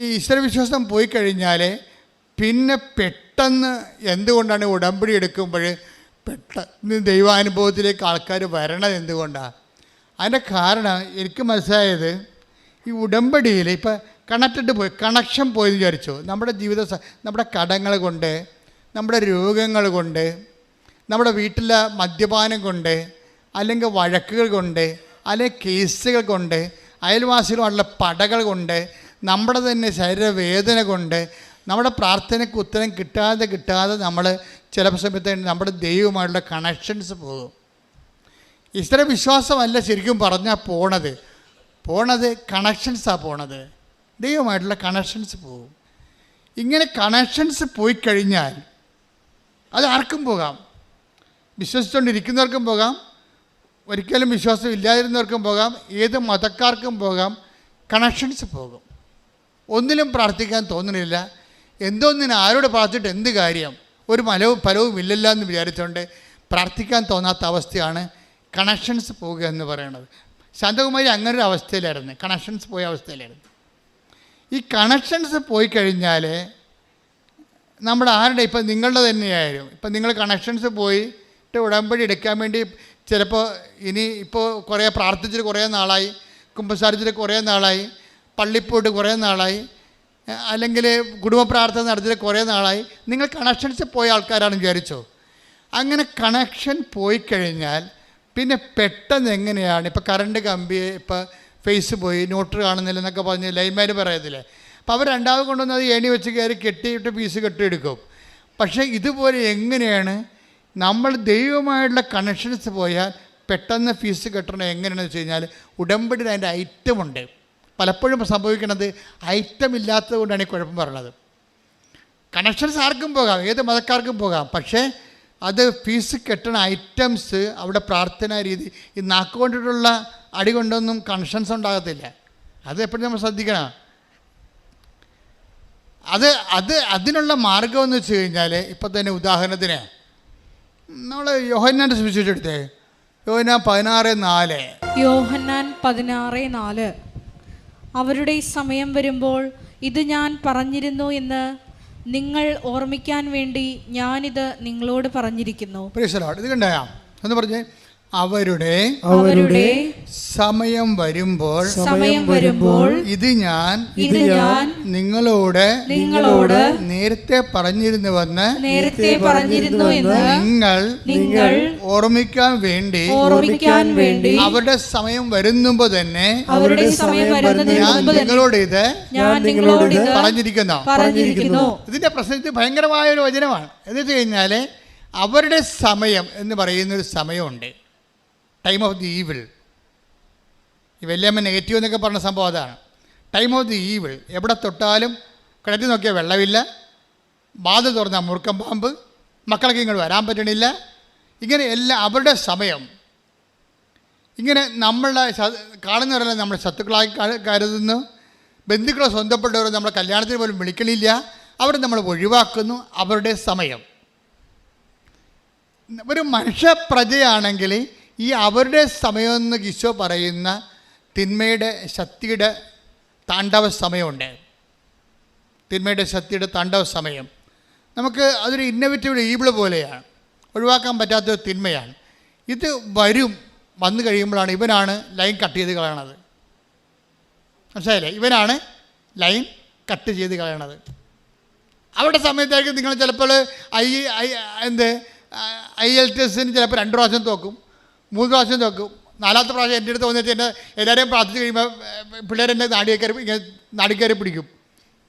ഈ ഈശ്വരവിശ്വാസം പോയി കഴിഞ്ഞാൽ പിന്നെ പെട്ടെന്ന് എന്തുകൊണ്ടാണ് ഉടമ്പടി എടുക്കുമ്പോൾ പെട്ടെന്ന് ദൈവാനുഭവത്തിലേക്ക് ആൾക്കാർ വരണത് എന്തുകൊണ്ടാണ് അതിന്റെ കാരണം എനിക്ക് മനസ്സിലായത് ഈ ഉടമ്പടിയിൽ ഇപ്പം കണക്റ്റഡ് പോയി കണക്ഷൻ പോയി വിചാരിച്ചു? നമ്മുടെ ജീവിത നമ്മുടെ കടങ്ങൾ കൊണ്ട് നമ്മുടെ രോഗങ്ങൾ കൊണ്ട് നമ്മുടെ വീട്ടിലെ മദ്യപാനം കൊണ്ട് അല്ലെങ്കിൽ വഴക്കുകൾ കൊണ്ട് അല്ലെങ്കിൽ കേസുകൾ കൊണ്ട് അയൽവാസികളുമായിട്ടുള്ള പടകൾ കൊണ്ട് നമ്മുടെ തന്നെ ശരീരവേദന കൊണ്ട് നമ്മുടെ പ്രാർത്ഥനയ്ക്ക് ഉത്തരം കിട്ടാതെ കിട്ടാതെ നമ്മൾ ചില സമയത്ത് നമ്മുടെ ദൈവമായിട്ടുള്ള കണക്ഷൻസ് പോകും. ഇത്ര വിശ്വാസമല്ല ശരിക്കും പറഞ്ഞാൽ പോണത്. പോണത് കണക്ഷൻസാണ് പോണത്. ദൈവമായിട്ടുള്ള കണക്ഷൻസ് പോകും. ഇങ്ങനെ കണക്ഷൻസ് പോയി കഴിഞ്ഞാൽ അത് ആർക്കും പോകാം. വിശ്വസിച്ചുകൊണ്ടിരിക്കുന്നവർക്കും പോകാം. ഒരിക്കലും വിശ്വാസം ഇല്ലാതിരുന്നവർക്കും പോകാം. ഏത് മതക്കാർക്കും പോകാം. കണക്ഷൻസ് പോകും. ഒന്നിലും പ്രാർത്ഥിക്കാൻ തോന്നുന്നില്ല. എന്തോന്നിന് ആരോട് പ്രാർത്ഥിച്ചിട്ട് എന്ത് കാര്യം? ഒരു മലവും ഫലവും ഇല്ലല്ല എന്ന് വിചാരിച്ചുകൊണ്ട് പ്രാർത്ഥിക്കാൻ തോന്നാത്ത അവസ്ഥയാണ് കണക്ഷൻസ് പോവുക എന്ന് പറയുന്നത്. ശാന്തകുമാരി അങ്ങനൊരു അവസ്ഥയിലായിരുന്നു. കണക്ഷൻസ് പോയ അവസ്ഥയിലായിരുന്നു. ഈ കണക്ഷൻസ് പോയി കഴിഞ്ഞാൽ നമ്മൾ ആരുടെ? ഇപ്പം നിങ്ങളുടെ തന്നെയായാലും. ഇപ്പം നിങ്ങൾ കണക്ഷൻസ് പോയിട്ട് ഉടമ്പടി എടുക്കാൻ വേണ്ടി ചിലപ്പോൾ ഇനി ഇപ്പോൾ കുറേ പ്രാർത്ഥിച്ചിട്ട് കുറേ നാളായി കുമ്പസാരിച്ചിട്ട് കുറേ നാളായി പള്ളിയിൽ പോയിട്ട് കുറേ നാളായി. അല്ലെങ്കിൽ കുടുംബ പ്രാർത്ഥന നടത്തിയിട്ട് കുറേ നാളായി. നിങ്ങൾ കണക്ഷൻസ് പോയ ആൾക്കാരാണെന്ന് വിചാരിച്ചോ? അങ്ങനെ കണക്ഷൻ പോയി കഴിഞ്ഞാൽ പിന്നെ പെട്ടെന്ന് എങ്ങനെയാണ്? ഇപ്പോൾ കറണ്ട് കമ്പി ഇപ്പോൾ ഫേസ് പോയി നോട്ടർ കാണുന്നില്ല എന്നൊക്കെ പറഞ്ഞ് ലൈൻമാർ പറയത്തില്ലേ? അപ്പോൾ അവർ രണ്ടാമത് കൊണ്ടുവന്ന് അത് ഏണി വെച്ച് കയറി കെട്ടിയിട്ട് പീസ് കെട്ടിയെടുക്കും. പക്ഷേ ഇതുപോലെ എങ്ങനെയാണ്? നമ്മൾ ദൈവമായിട്ടുള്ള കണക്ഷൻസ് പോയാൽ പെട്ടെന്ന് ഫീസ് കെട്ടണം എങ്ങനെയാണെന്ന് വെച്ച് കഴിഞ്ഞാൽ ഉടമ്പടിയിൽ അതിന്റെ ഐറ്റമുണ്ട് പലപ്പോഴും സംഭവിക്കുന്നത് ഐറ്റം ഇല്ലാത്തത് കൊണ്ടാണ് ഈ കുഴപ്പം പറയുന്നത് കണക്ഷൻസ് ആർക്കും പോകാം ഏത് മതക്കാർക്കും പോകാം. പക്ഷേ അത് ഫീസ് കെട്ടണ ഐറ്റംസ് അവിടെ പ്രാർത്ഥനാ രീതി ഈ നാക്കുകൊണ്ടിട്ടുള്ള അടി കൊണ്ടൊന്നും കണക്ഷൻസ് ഉണ്ടാകത്തില്ല. അത് എപ്പോഴും നമ്മൾ ശ്രദ്ധിക്കണം. അത് അത് അതിനുള്ള മാർഗം എന്ന് വെച്ച് കഴിഞ്ഞാൽ ഇപ്പം തന്നെ ഉദാഹരണത്തിന് നമ്മൾ യോഹന്നാന്റെ സുവിശേഷം എടുത്തേ. യോഹന്നാൻ പതിനാറ് നാല്. യോഹന്നാൻ പതിനാറ് നാല്. അവരുടെ സമയം വരുമ്പോൾ ഇത് ഞാൻ പറഞ്ഞിരുന്നു എന്ന് നിങ്ങൾ ഓർമ്മിക്കാൻ വേണ്ടി ഞാനിത് നിങ്ങളോട് പറഞ്ഞിരിക്കുന്നു. ഇത് എന്ന് പറഞ്ഞേ അവരുടെ അവരുടെ സമയം വരുമ്പോൾ സമയം വരുമ്പോൾ ഇത് ഞാൻ ഇത് ഞാൻ നിങ്ങളോട് നിങ്ങളോട് നേരത്തെ പറഞ്ഞിരുന്നുവെന്ന് നേരത്തെ പറഞ്ഞിരുന്നു എന്ന് നിങ്ങൾ നിങ്ങൾ ഓർമ്മിക്കാൻ വേണ്ടി ഓർമ്മിക്കാൻ വേണ്ടി അവരുടെ സമയം വരുന്നുമ്പോ തന്നെ അവരുടെ സമയം വരുന്നതിന് ഞാൻ നിങ്ങളോട് ഇത് ഞാൻ നിങ്ങളോട് ഇത് പറഞ്ഞിരിക്കുന്നു. പറഞ്ഞിരിക്കുന്നു. ഇതിന്റെ പ്രശ്നത്തിൽ ഭയങ്കരമായ ഒരു വചനമാണ്. എന്ന് വെച്ച് കഴിഞ്ഞാൽ അവരുടെ സമയം എന്ന് പറയുന്ന ഒരു സമയമുണ്ട്. ടൈം ഓഫ് ദി ഈവിൾ ഈ വല്യമ്മ നെഗറ്റീവ് എന്നൊക്കെ പറഞ്ഞ സംഭവം അതാണ്. ടൈം ഓഫ് ദി ഈവിൾ എവിടെ തൊട്ടാലും കിണറ്റിൽ നോക്കിയാൽ വെള്ളമില്ല. ബാധ തുറന്ന മുറുക്കം പാമ്പ്. മക്കളൊക്കെ ഇങ്ങോട്ട് വരാൻ പറ്റണില്ല. ഇങ്ങനെ എല്ലാം അവരുടെ സമയം. ഇങ്ങനെ നമ്മളെ കാണുന്നവരെല്ലാം നമ്മുടെ ശത്രുക്കളായി കരുതുന്നു. ബന്ധുക്കളെ സ്വന്തപ്പെട്ടവരെ നമ്മളെ കല്യാണത്തിന് പോലും വിളിക്കണില്ല. അവർ നമ്മൾ ഒഴിവാക്കുന്നു. അവരുടെ സമയം. ഒരു മനുഷ്യ പ്രജയാണെങ്കിൽ ഈ അവരുടെ സമയമെന്ന് ഈശോ പറയുന്ന തിന്മയുടെ ശക്തിയുടെ താണ്ഡവ സമയമുണ്ട് തിന്മയുടെ ശക്തിയുടെ താണ്ഡവ സമയം നമുക്ക് അതൊരു ഇന്നവേറ്റീവ് ഈബിൾ പോലെയാണ് ഒഴിവാക്കാൻ പറ്റാത്തൊരു തിന്മയാണ് ഇത് വരും വന്നു കഴിയുമ്പോഴാണ് ഇവനാണ് ലൈൻ കട്ട് ചെയ്ത് കളയണത് മനസ്സിലായില്ലേ ഇവനാണ് ലൈൻ കട്ട് ചെയ്ത് കളയണത് അവരുടെ സമയത്തായിരിക്കും നിങ്ങൾ ചിലപ്പോൾ ഐ ഐ എന്ത് ഐ എൽ ടി എസിന് ചിലപ്പോൾ രണ്ട് പ്രാവശ്യം തോക്കും മൂന്ന് പ്രാവശ്യം നോക്കും നാലാമത്തെ പ്രാവശ്യം എന്റെ അടുത്ത് വന്നിട്ട് എന്നെ എല്ലാവരെയും പ്രാർത്ഥിച്ച് കഴിയുമ്പോൾ പിള്ളേരെന്നെ നാടിയേക്കറി ഇങ്ങനെ നാടിക്കയറി പിടിക്കും.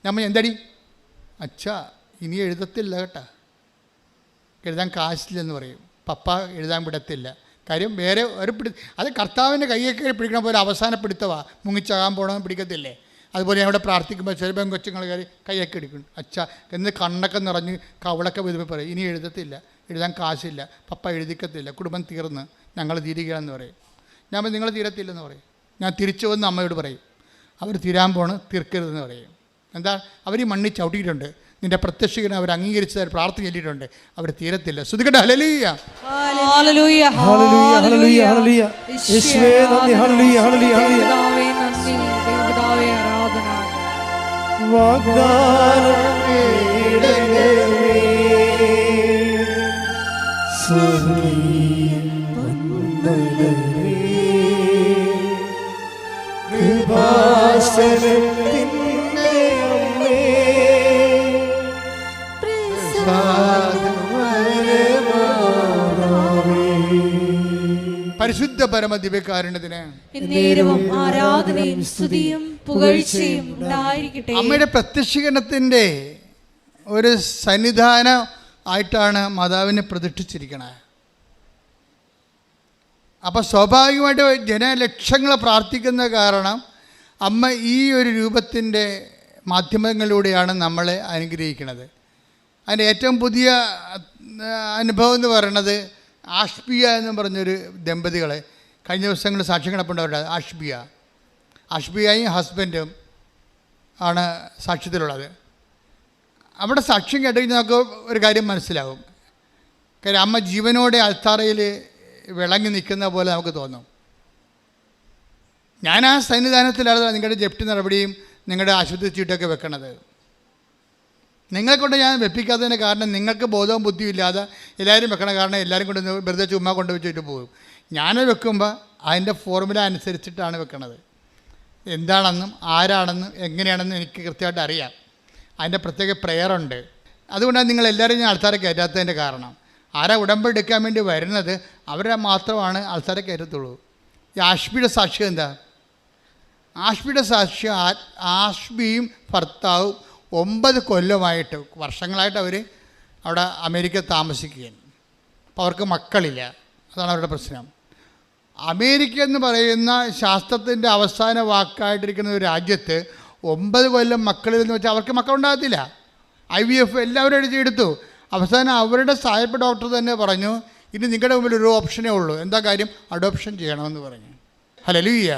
നമ്മൾ എന്തടി? അച്ഛാ ഇനി എഴുതത്തില്ല കേട്ടാ. എഴുതാൻ കാശില്ലെന്ന് പറയും. പപ്പ എഴുതാൻ വിടത്തില്ല. കാര്യം വേറെ ഒരു പിടി അത് കർത്താവിന്റെ കൈയൊക്കെ പിടിക്കണ പോലെ അവസാന പിടുത്തവാ മുങ്ങിച്ചാകാൻ പോകണമെന്ന് പിടിക്കത്തില്ലേ? അതുപോലെ ഇവിടെ പ്രാർത്ഥിക്കുമ്പോൾ ചെറുപ്പം കൊച്ചുങ്ങൾ കയറി കൈയൊക്കെ എടുക്കും. അച്ഛ എന്ന് കണ്ണൊക്കെ നിറഞ്ഞ് കവളൊക്കെ വിധമ പറയും. ഇനി എഴുതത്തില്ല. എഴുതാൻ കാശില്ല. പപ്പ എഴുതിക്കത്തില്ല. കുടുംബം തീർന്ന്. ഞങ്ങൾ തീരുകയാണെന്ന് പറയും. ഞാൻ പറയും, നിങ്ങൾ തീരത്തില്ലെന്ന് പറയും. ഞാൻ തിരിച്ചു വന്ന് അമ്മയോട് പറയും. അവർ തീരാൻ പോണ് തീർക്കരുതെന്ന് പറയും. എന്താ? അവർ ഈ മണ്ണിൽ ചവിട്ടിയിട്ടുണ്ട്. നിന്റെ പ്രത്യക്ഷകന് അവർ അംഗീകരിച്ചതായി പ്രാർത്ഥന ചൊല്ലിയിട്ടുണ്ട്. അവർ തീരത്തില്ല. ശ്രുതികട്ടെ ഹലലൂയ. വാഗ്ദാനം കൃപാസനത്തിന്റെ അമ്മേ, പരിശുദ്ധ പരമ ദിവ്യകാരുണ്യത്തിന് ആരാധനയും സ്തുതിയും പുകഴ്ചയും ഉണ്ടായിരിക്കട്ടെ. അമ്മയുടെ പ്രത്യക്ഷീകരണത്തിന്റെ ഒരു സന്നിധാനം ആയിട്ടാണ് മാതാവിനെ പ്രതിഷ്ഠിച്ചിരിക്കണത് അപ്പോൾ സ്വാഭാവികമായിട്ട് ജനലക്ഷങ്ങൾ പ്രാർത്ഥിക്കുന്ന കാരണം അമ്മ ഈ ഒരു രൂപത്തിന്റെ മാധ്യമങ്ങളിലൂടെയാണ് നമ്മളെ അനുഗ്രഹിക്കുന്നത്. അതിന്റെ ഏറ്റവും പുതിയ അനുഭവം എന്ന് പറയുന്നത് ആഷ്ബിയ എന്ന് പറഞ്ഞൊരു ദമ്പതികളെ കഴിഞ്ഞ ദിവസങ്ങൾ സാക്ഷി കിടപ്പുണ്ടവരുടെ ആഷ്ബിയ ആഷ്ബിയയും ഹസ്ബൻഡും ആണ് സാക്ഷ്യത്തിലുള്ളത്. അവിടെ സാക്ഷ്യം കേട്ട് നമുക്ക് ഒരു കാര്യം മനസ്സിലാവും. കാര്യം അമ്മ ജീവനോടെ അൽത്താറയിൽ വിളങ്ങി നിൽക്കുന്ന പോലെ നമുക്ക് തോന്നും. ഞാൻ ആ സന്നിധാനത്തിലാണ് നിങ്ങളുടെ ജപ്തി നടപടിയും നിങ്ങളുടെ ആശുപത്രി ചീട്ടൊക്കെ വെക്കണത്. നിങ്ങളെ കൊണ്ട് ഞാൻ വെപ്പിക്കാത്തതിന് കാരണം നിങ്ങൾക്ക് ബോധവും ബുദ്ധിയും ഇല്ലാതെ എല്ലാവരും വെക്കണ കാരണം എല്ലാവരും കൊണ്ട് വെറുതെ ചുമ്മാ കൊണ്ട് വെച്ചിട്ട് പോകും. ഞാൻ വെക്കുമ്പോൾ അതിന്റെ ഫോർമുല അനുസരിച്ചിട്ടാണ് വെക്കണത്. എന്താണെന്നും ആരാണെന്നും എങ്ങനെയാണെന്നും എനിക്ക് കൃത്യമായിട്ട് അറിയാം. അതിന്റെ പ്രത്യേക പ്രെയറുണ്ട് അതുകൊണ്ടാണ് നിങ്ങൾ എല്ലാവരും ഞാൻ ആൾക്കാരെ കയറ്റാത്തതിന്റെ കാരണം. ആരാ ഉടമ്പെടുക്കാൻ വേണ്ടി വരുന്നത് അവരെ മാത്രമാണ് അൽസരെ കയറ്റത്തുള്ളൂ. ഈ ആഷ്മിയുടെ സാക്ഷ്യം എന്താ? ആഷ്മിയുടെ സാക്ഷ്യം ആഷ്മിയും ഭർത്താവും ഒമ്പത് കൊല്ലമായിട്ട് വർഷങ്ങളായിട്ട് അവർ അവിടെ അമേരിക്ക താമസിക്കുകയാണ്. അപ്പോൾ അവർക്ക് മക്കളില്ല. അതാണ് അവരുടെ പ്രശ്നം. അമേരിക്ക എന്ന് പറയുന്ന ശാസ്ത്രത്തിന്റെ അവസാന വാക്കായിട്ടിരിക്കുന്ന ഒരു രാജ്യത്ത് ഒമ്പത് കൊല്ലം മക്കളിൽ വെച്ചാൽ അവർക്ക് മക്കളുണ്ടാകത്തില്ല. ഐ വി എഫ് എല്ലാവരും എടുത്തു അവസാനം അവരുടെ സായപ്പ് ഡോക്ടർ തന്നെ പറഞ്ഞു ഇനി നിങ്ങളുടെ മുമ്പിൽ ഒരു ഓപ്ഷനേ ഉള്ളൂ. എന്താ കാര്യം? അഡോപ്ഷൻ ചെയ്യണമെന്ന് പറഞ്ഞു. ഹലലുയ്യ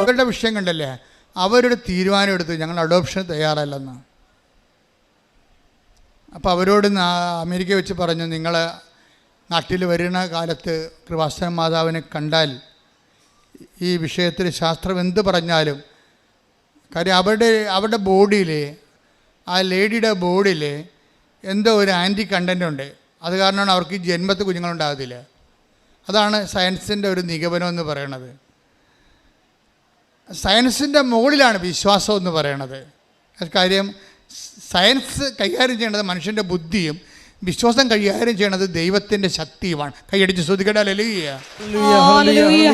അവരുടെ വിഷയം കണ്ടല്ലേ? അവരുടെ തീരുമാനം എടുത്തു ഞങ്ങൾ അഡോപ്ഷൻ തയ്യാറല്ലെന്ന്. അപ്പോൾ അവരോട് അമേരിക്ക വെച്ച് പറഞ്ഞു നിങ്ങൾ നാട്ടിൽ വരുന്ന കാലത്ത് കൃപാസന മാതാവിനെ കണ്ടാൽ ഈ വിഷയത്തിൽ ശാസ്ത്രം എന്ത് പറഞ്ഞാലും കാര്യം അവരുടെ അവരുടെ ബോഡിയിൽ ആ ലേഡിയുടെ ബോഡിയിൽ എന്തോ ഒരു ആന്റി കണ്ടന്റ് ഉണ്ട്. അത് കാരണമാണ് അവർക്ക് ജന്മത്ത് കുഞ്ഞുങ്ങളുണ്ടാകത്തില്ല. അതാണ് സയൻസിന്റെ ഒരു നിഗമനം എന്ന് പറയണത്. സയൻസിന്റെ മുകളിലാണ് വിശ്വാസം എന്ന് പറയണത്. കാര്യം സയൻസ് കൈകാര്യം ചെയ്യേണ്ടത് മനുഷ്യന്റെ ബുദ്ധിയും വിശ്വാസം കൈകാര്യം ചെയ്യണത് ദൈവത്തിന്റെ ശക്തിയുമാണ് കൈയടിച്ച് ശ്രദ്ധിക്കട്ടെ ലലിയ ഹല്ലേലൂയ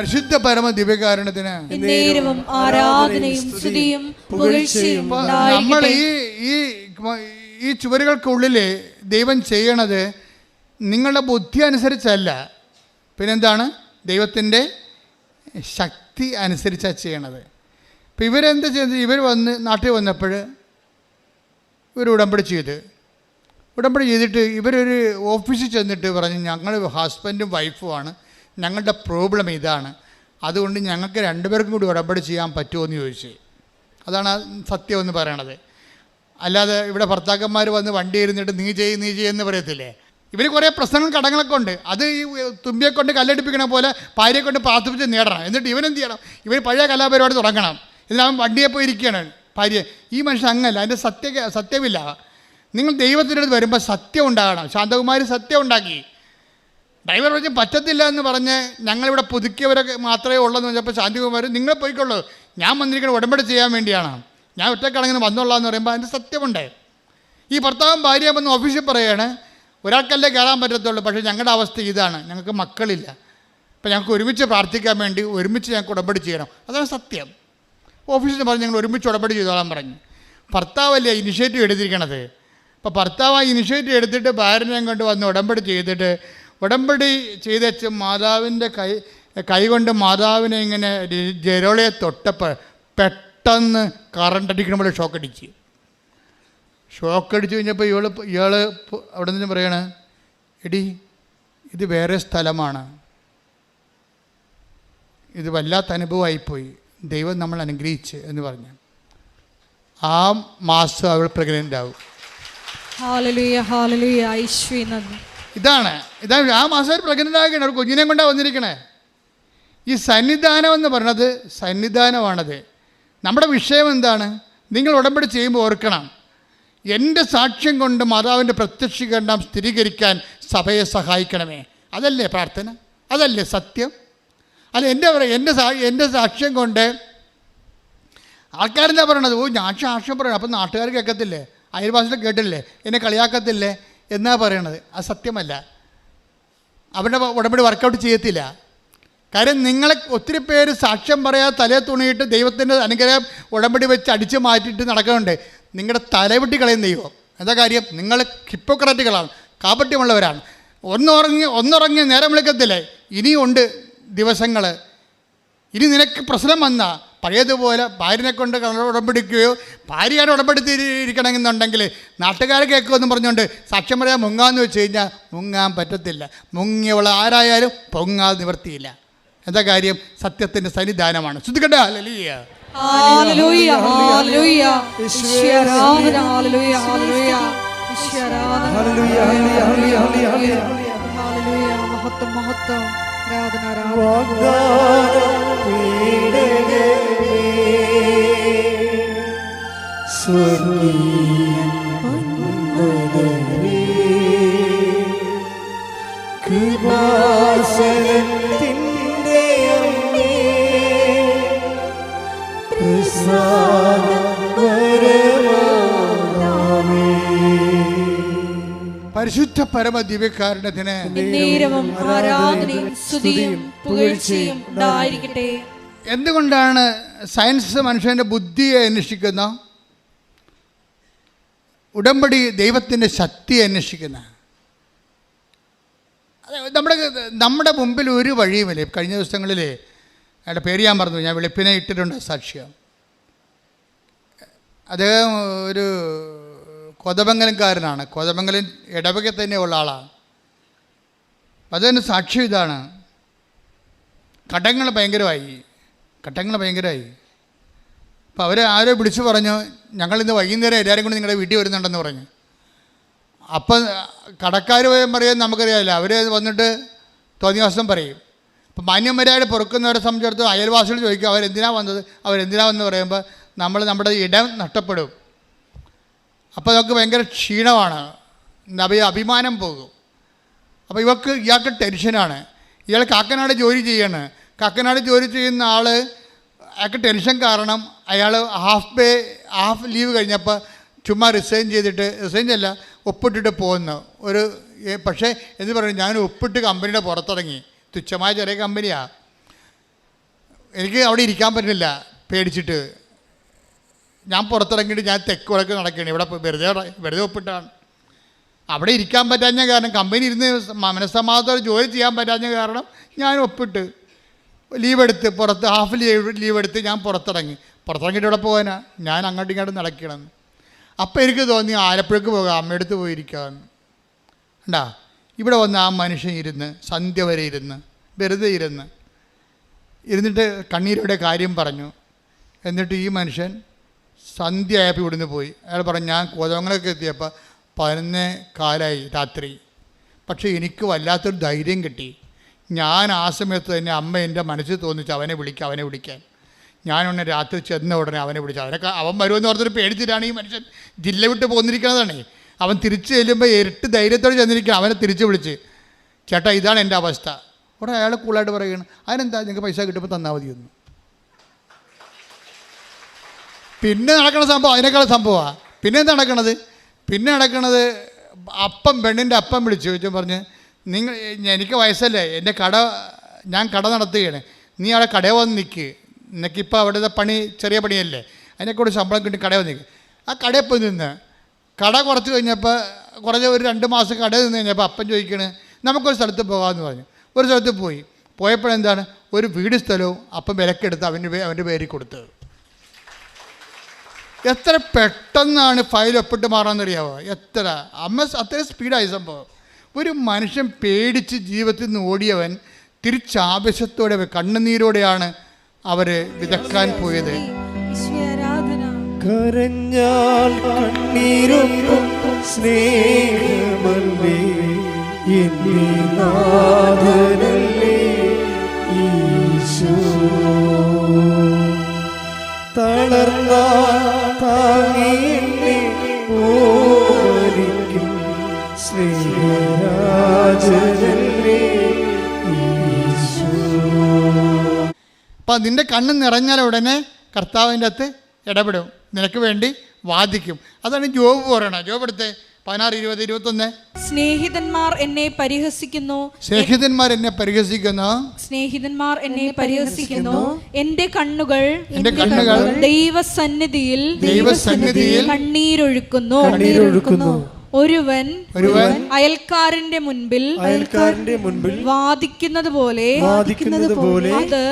പരിശുദ്ധ പരമ ദിവ്യകാരണത്തിന് എന്നേരവും ആരാധനയും സ്തുതിയും പുകഴ്ചയും ഇപ്പൊ നമ്മൾ ഈ ഈ ഈ ചുവരുകൾക്കുള്ളിൽ ദൈവം ചെയ്യണത് നിങ്ങളുടെ ബുദ്ധി അനുസരിച്ചല്ല. പിന്നെന്താണ്? ദൈവത്തിന്റെ ശക്തി അനുസരിച്ചാണ് ചെയ്യണത്. ഇപ്പം ഇവരെന്ത് ചെയ്ത്? ഇവർ വന്ന് നാട്ടിൽ വന്നപ്പോൾ ഇവർ ഉടമ്പടി ചെയ്ത്. ഉടമ്പടി ചെയ്തിട്ട് ഇവരൊരു ഓഫീസിൽ ചെന്നിട്ട് പറഞ്ഞു ഞങ്ങൾ ഹസ്ബൻഡും വൈഫുമാണ് ഞങ്ങളുടെ പ്രോബ്ലം ഇതാണ്. അതുകൊണ്ട് ഞങ്ങൾക്ക് രണ്ടുപേർക്കും കൂടി ഉടമ്പടി ചെയ്യാൻ പറ്റുമോ എന്ന് ചോദിച്ചു. അതാണ് സത്യം എന്ന് പറയണത്. അല്ലാതെ ഇവിടെ ഭർത്താക്കന്മാർ വന്ന് വണ്ടി ഇരുന്നിട്ട് നീ ചെയ്യും നീ ചെയ്യുമെന്ന് പറയത്തില്ലേ? ഇവർ കുറേ പ്രശ്നങ്ങൾ കടങ്ങളൊക്കെ ഉണ്ട്. അത് ഈ തുമ്പിയെ കൊണ്ട് കല്ലടിപ്പിക്കണ പോലെ ഭാര്യയെ കൊണ്ട് പ്രാർത്ഥിപ്പിച്ച് നേടണം. എന്നിട്ട് ഇവനെന്ത് ചെയ്യണം? ഇവർ പഴയ കലാപരിപാടി തുടങ്ങണം. ഇതിനവൻ വണ്ടിയെ പോയി ഇരിക്കുകയാണ്. ഭാര്യ ഈ മനുഷ്യൻ അങ്ങല്ല. അതിന്റെ സത്യ സത്യമില്ല. നിങ്ങൾ ദൈവത്തിന്റെ അടുത്ത് വരുമ്പോൾ സത്യം ഉണ്ടാകണം. ശാന്തകുമാരി സത്യം ഉണ്ടാക്കി. ഡ്രൈവർ പറഞ്ഞ് പറ്റത്തില്ല എന്ന് പറഞ്ഞ് ഞങ്ങളിവിടെ പുതുക്കിയവരൊക്കെ മാത്രമേ ഉള്ളെന്ന് പറഞ്ഞപ്പോൾ ശാന്തികുമാർ നിങ്ങൾ പോയിക്കൊള്ളൂ. ഞാൻ വന്നിരിക്കുന്നത് ഉടമ്പടി ചെയ്യാൻ വേണ്ടിയാണ്. ഞാൻ ഒറ്റക്കടങ്ങനെ വന്നോളാം എന്ന് പറയുമ്പോൾ അതിന്റെ സത്യമുണ്ട്. ഈ ഭർത്താവും ഭാര്യ വന്ന് ഓഫീസിൽ പറയുകയാണ് ഒരാൾക്കല്ലേ കയറാൻ പറ്റത്തുള്ളൂ പക്ഷേ ഞങ്ങളുടെ അവസ്ഥ ഇതാണ്. ഞങ്ങൾക്ക് മക്കളില്ല. അപ്പം ഞങ്ങൾക്ക് ഒരുമിച്ച് പ്രാർത്ഥിക്കാൻ വേണ്ടി ഒരുമിച്ച് ഞങ്ങൾക്ക് ഉടമ്പടി ചെയ്യണം. അതാണ് സത്യം. ഓഫീസിൽ പറഞ്ഞ് ഞങ്ങൾ ഒരുമിച്ച് ഉടമ്പടി ചെയ്തോളാൻ പറഞ്ഞു. ഭർത്താവല്ലേ ഇനിഷ്യേറ്റീവ് എടുത്തിരിക്കണത്? അപ്പോൾ ഭർത്താവ് ആ ഇനിഷ്യേറ്റീവ് എടുത്തിട്ട് ഭാര്യനെ കൊണ്ട് വന്ന് ഉടമ്പടി ചെയ്തിട്ട് ഉടമ്പടി ചെയ്തേച്ച് മാതാവിന്റെ കൈ കൈകൊണ്ട് മാതാവിനെ ഇങ്ങനെ ജരോളയെ തൊട്ടപ്പോൾ പെട്ടെന്ന് കറണ്ട് അടിക്കണ പോലെ ഷോക്ക് അടിച്ച് ഷോക്ക് അടിച്ച് കഴിഞ്ഞപ്പോൾ ഇയാൾ ഇയാൾ അവിടെ നിന്ന് പറയണ എടി ഇത് വേറെ സ്ഥലമാണ്. ഇത് വല്ലാത്ത അനുഭവമായിപ്പോയി. ദൈവം നമ്മൾ അനുഗ്രഹിച്ച് എന്ന് പറഞ്ഞു. ആ മാസം അവൾ പ്രഗ്നന്റ് ആവും. ഹാലലുയ ഹാലലുയ ഐശ്വി നന്ദി. ഇതാണ്. ഇതാണ് ആ മാസം ഒരു പ്രഗ്നന്റ് ഒരു കുഞ്ഞിനെ കൊണ്ടാണ് വന്നിരിക്കണേ. ഈ സന്നിധാനം എന്ന് പറയുന്നത് സന്നിധാനമാണത്. നമ്മുടെ വിഷയം എന്താണ്? നിങ്ങൾ ഉടമ്പടി ചെയ്യുമ്പോൾ ഓർക്കണം. എന്റെ സാക്ഷ്യം കൊണ്ട് മാതാവിന്റെ പ്രത്യക്ഷീകരണം സ്ഥിരീകരിക്കാൻ സഭയെ സഹായിക്കണമേ. അതല്ലേ പ്രാർത്ഥന? അതല്ലേ സത്യം? അല്ല എന്റെ പറയാം എന്റെ സാ എന്റെ സാക്ഷ്യം കൊണ്ട് ആൾക്കാരെന്താ പറയണത്? ഓ ഞാൻ സാക്ഷ്യം പറയണം അപ്പം നാട്ടുകാർ കേൾക്കത്തില്ലേ? അയൽവാസികൾ കേട്ടില്ലേ? എന്നെ കളിയാക്കത്തില്ലേ? എന്നാ പറയണത്? അത് സത്യമല്ല. അവരുടെ ഉടമ്പടി വർക്കൗട്ട് ചെയ്യത്തില്ല. കാര്യം നിങ്ങളെ ഒത്തിരി പേര് സാക്ഷ്യം പറയാതെ തലേ തുണിയിട്ട് ദൈവത്തിന്റെ അനുഗ്രഹം ഉടമ്പടി വെച്ച് അടിച്ചു മാറ്റിയിട്ട് നടക്കുന്നുണ്ട്. നിങ്ങളുടെ തലവെട്ടി കളയുന്ന ദൈവം. എന്താ കാര്യം? നിങ്ങൾ ഹിപ്പോക്രാറ്റുകളാണ്. കാപട്യമുള്ളവരാണ്. ഒന്നുറങ്ങി ഒന്നുറങ്ങി നേരം വിളിക്കത്തില്ലേ? ഇനിയുണ്ട് ദിവസങ്ങൾ ഇനി നിനക്ക് പ്രശ്നം വന്ന പഴയതുപോലെ ഭാര്യനെ കൊണ്ട് ഉടമ്പടിക്കുകയോ ഭാര്യയാണ് ഉടമ്പടി ഇരിക്കണമെന്നുണ്ടെങ്കിൽ നാട്ടുകാരെ കേൾക്കുമെന്ന് പറഞ്ഞുകൊണ്ട് സാക്ഷ്യം പറയാൻ മുങ്ങാന്ന് വെച്ച് കഴിഞ്ഞാൽ മുങ്ങാൻ പറ്റത്തില്ല. മുങ്ങിയവൾ ആരായാലും പൊങ്ങാതെ നിവർത്തിയില്ല. എന്താ കാര്യം? സത്യത്തിന്റെ സന്നിധാനമാണ്. ശ്രദ്ധിക്കട്ടെ? ഹാലലുയ ഈശ്വരാധന ഹല്ലേലൂയ, ഹല്ലേലൂയ, ഹല്ലേലൂയ, ഹല്ലേലൂയ. ഹാലലുയ മഹത്വം മഹത്വം. ആരാധന ആരാധന. കൃപാസനത്തിന്റെ അമ്മേ, പരിശുദ്ധ പരമ ദിവ്യകാരണത്തിന് നേരവും ആരാധനയും സ്തുതിയും പുകഴ്ചയും ഉണ്ടായിരിക്കട്ടെ. എന്തുകൊണ്ടാണ് സയൻസ് മനുഷ്യന്റെ ബുദ്ധിയെ അന്വേഷിക്കുന്ന? ഉടമ്പടി ദൈവത്തിന്റെ ശക്തി അന്വേഷിക്കുന്ന. നമ്മുടെ നമ്മുടെ മുമ്പിൽ ഒരു വഴിയുമില്ലേ കഴിഞ്ഞ ദിവസങ്ങളിൽ അയാളുടെ പേര് ഞാൻ പറഞ്ഞു ഞാൻ വെളുപ്പിനെ ഇട്ടിട്ടുണ്ട് സാക്ഷ്യം. അദ്ദേഹം ഒരു കൊതമംഗലംകാരനാണ്. കൊതമംഗലം ഇടവക തന്നെയുള്ള ആളാണ്. അതിന് സാക്ഷ്യം ഇതാണ്. കടങ്ങൾ ഭയങ്കരമായി. കടങ്ങൾ ഭയങ്കരമായി. അപ്പോൾ അവർ ആരോ വിളിച്ചു പറഞ്ഞു ഞങ്ങൾ ഇന്ന് വൈകുന്നേരം എല്ലാവരും കൂടി നിങ്ങളുടെ വീട്ടിൽ വരുന്നുണ്ടെന്ന് പറഞ്ഞു. അപ്പം കടക്കാർ പറയാൻ നമുക്കറിയാമല്ലോ അവർ വന്നിട്ട് തോന്നിവാസം പറയും. അപ്പം മാന്യന്മാരായിട്ട് പൊറുക്കുന്നവരെ സംബന്ധിച്ചിടത്തോളം അയൽവാസികൾ ചോദിക്കും അവരെന്തിനാ വന്നത്? അവരെന്തിനാ വന്ന് പറയുമ്പോൾ നമ്മൾ നമ്മുടെ ഇടം നഷ്ടപ്പെടും. അപ്പോൾ നമുക്ക് ഭയങ്കര ക്ഷീണമാണ്. നവ അഭിമാനം പോകും. അപ്പോൾ ഇവക്ക് ഇയാൾക്ക് ടെൻഷനാണ്. ഇയാൾ കാക്കനാട് ജോലി ചെയ്യാണ്. കാക്കനാട് ജോലി ചെയ്യുന്ന ആൾ അയാൾക്ക് ടെൻഷൻ കാരണം അയാൾ ഹാഫ് പേ ഹാഫ് ലീവ് കഴിഞ്ഞപ്പോൾ ചുമ്മാ റിസൈൻ ചെയ്തിട്ട് റിസൈൻ അല്ല ഒപ്പിട്ടിട്ട് പോകുന്നു ഒരു പക്ഷേ എന്ന് പറയുന്നത് ഞാൻ ഒപ്പിട്ട് കമ്പനിയുടെ പുറത്തിറങ്ങി. തുച്ഛമായ ചെറിയ കമ്പനിയാണ് എനിക്ക് അവിടെ ഇരിക്കാൻ പറ്റുന്നില്ല പേടിച്ചിട്ട്. ഞാൻ പുറത്തിറങ്ങിയിട്ട് ഞാൻ തെക്ക് വടക്ക് നടക്കുകയാണ്. ഇവിടെ വെറുതെ വെറുതെ ഒപ്പിട്ടാണ് അവിടെ ഇരിക്കാൻ പറ്റാഞ്ഞ കാരണം കമ്പനി ഇരുന്ന് മനസ്സമാധാനം ജോലി ചെയ്യാൻ പറ്റാഞ്ഞ കാരണം ഞാൻ ഒപ്പിട്ട്. ലീവ് എടുത്ത് പുറത്ത് ഹാഫ് ലീവ് ലീവെടുത്ത് ഞാൻ പുറത്തിറങ്ങി. പുറത്തിറങ്ങിയിട്ട് ഇവിടെ പോകാനാ? ഞാൻ അങ്ങോട്ടും ഇങ്ങോട്ടും നടക്കണം അപ്പോൾ എനിക്ക് തോന്നി ആലപ്പുഴക്ക് പോകാം അമ്മയടുത്ത് പോയിരിക്കാമെന്ന് ഉണ്ടാ ഇവിടെ വന്ന് ആ മനുഷ്യൻ ഇരുന്ന് സന്ധ്യ വരെ ഇരുന്ന് വെറുതെ ഇരുന്ന് ഇരുന്നിട്ട് കണ്ണീരുടെ കാര്യം പറഞ്ഞു. എന്നിട്ട് ഈ മനുഷ്യൻ സന്ധ്യ ആയപ്പോൾ ഇവിടുന്ന് പോയി. അയാൾ പറഞ്ഞു ഞാൻ കോതങ്ങളൊക്കെ എത്തിയപ്പോൾ പതിനൊന്ന് കാലായി രാത്രി. പക്ഷേ എനിക്ക് വല്ലാത്തൊരു ധൈര്യം കിട്ടി. ഞാൻ ആ സമയത്ത് തന്നെ അമ്മ എന്റെ മനസ്സിൽ തോന്നിച്ച് അവനെ വിളിക്കുക അവനെ വിളിക്കാൻ ഞാനൊന്ന് രാത്രി ചെന്ന ഉടനെ അവനെ വിളിച്ചു. അവനൊക്കെ അവൻ വരുമെന്ന് പറഞ്ഞൊരു പേടിച്ചിട്ടാണ് ഈ മനുഷ്യൻ ജില്ല വിട്ട് പോന്നിരിക്കുന്നതാണ്. അവൻ തിരിച്ചു ചെല്ലുമ്പോൾ ഇരട്ട് ധൈര്യത്തോടെ ചെന്നിരിക്കുക അവനെ തിരിച്ച് വിളിച്ച്. ചേട്ടാ ഇതാണ് എന്റെ അവസ്ഥ. ഉടനെ അയാൾ കൂളായിട്ട് പറയുകയാണ്. അതിനെന്താ നിങ്ങൾക്ക് പൈസ കിട്ടുമ്പോൾ തന്നാൽ മതിയെന്ന് പിന്നെ നടക്കുന്ന സംഭവം അതിനേക്കാൾ സംഭവമാണ് പിന്നെ എന്താ നടക്കണത്? പിന്നെ നടക്കണത് അപ്പം പെണ്ണിന്റെ അപ്പം വിളിച്ചു ചോദിച്ചു പറഞ്ഞ് നിങ്ങൾ എനിക്ക് വയസ്സല്ലേ എന്റെ കട ഞാൻ കട നടത്തുകയാണ്. നീ അവിടെ കടയിൽ വന്ന് നിൽക്ക് നിനക്കിപ്പോൾ അവിടുത്തെ പണി ചെറിയ പണിയല്ലേ. അതിനെക്കൂടെ ശമ്പളം കിട്ടി കടയിൽ വന്ന് നിൽക്ക് ആ കടയിൽ പോയി നിന്ന്. കട കുറച്ച് കഴിഞ്ഞപ്പോൾ കുറച്ച് ഒരു രണ്ട് മാസം കടയിൽ നിന്ന് കഴിഞ്ഞപ്പോൾ അപ്പം ചോദിക്കണ് നമുക്കൊരു സ്ഥലത്ത് പോകാമെന്ന് പറഞ്ഞു. ഒരു സ്ഥലത്ത് പോയി. പോയപ്പോഴെന്താണ് ഒരു വീട് സ്ഥലവും അപ്പം വിലക്കെടുത്ത് അവന്റെ അവന്റെ പേരിൽ കൊടുത്തത് എത്ര പെട്ടെന്നാണ് ഫയൽ ഒപ്പിട്ട് മാറാമെന്നറിയാവോ എത്ര. അമ്മ അത്രയും സ്പീഡായി സംഭവം. ഒരു മനുഷ്യൻ പേടിച്ച് ജീവിതത്തിൽ നിന്ന് ഓടിയവൻ തിരിച്ചാവശ്യത്തോടെ കണ്ണുനീരോടെയാണ് അവരെ വിതക്കാൻ പോയത്. കരഞ്ഞാൽ ഈശോ? തളർന്ന താങ്ങി ഓ അപ്പം നിന്റെ കണ്ണ് നിറഞ്ഞാൽ ഉടനെ കർത്താവിന്റെ അകത്ത് ഇടപെടും. നിനക്ക് വേണ്ടി വാദിക്കും. അതാണ് ജോബ് പറയണത് ജോബ് എടുത്ത്. പതിനാറ് ഇരുപത് ഇരുപത്തൊന്ന്. സ്നേഹിതന്മാർ എന്നെ പരിഹസിക്കുന്നു. സ്നേഹിതന്മാർ എന്നെ പരിഹസിക്കുന്നു. സ്നേഹിതന്മാർ എന്നെ പരിഹസിക്കുന്നു. എന്റെ കണ്ണുകൾ എന്റെ കണ്ണുകൾ ദൈവസന്നിധിയിൽ ദൈവസന്നിധിയിൽ കണ്ണീരൊഴുക്കുന്നു. കണ്ണീരൊഴുക്കുന്നു. ഒരുവൻ ഒരുവൻ അയൽക്കാരന്റെ മുൻപിൽ അയൽക്കാരന്റെ മുൻപിൽ വാദിക്കുന്നത് പോലെ വാദിക്കുന്നത് പോലെ അത്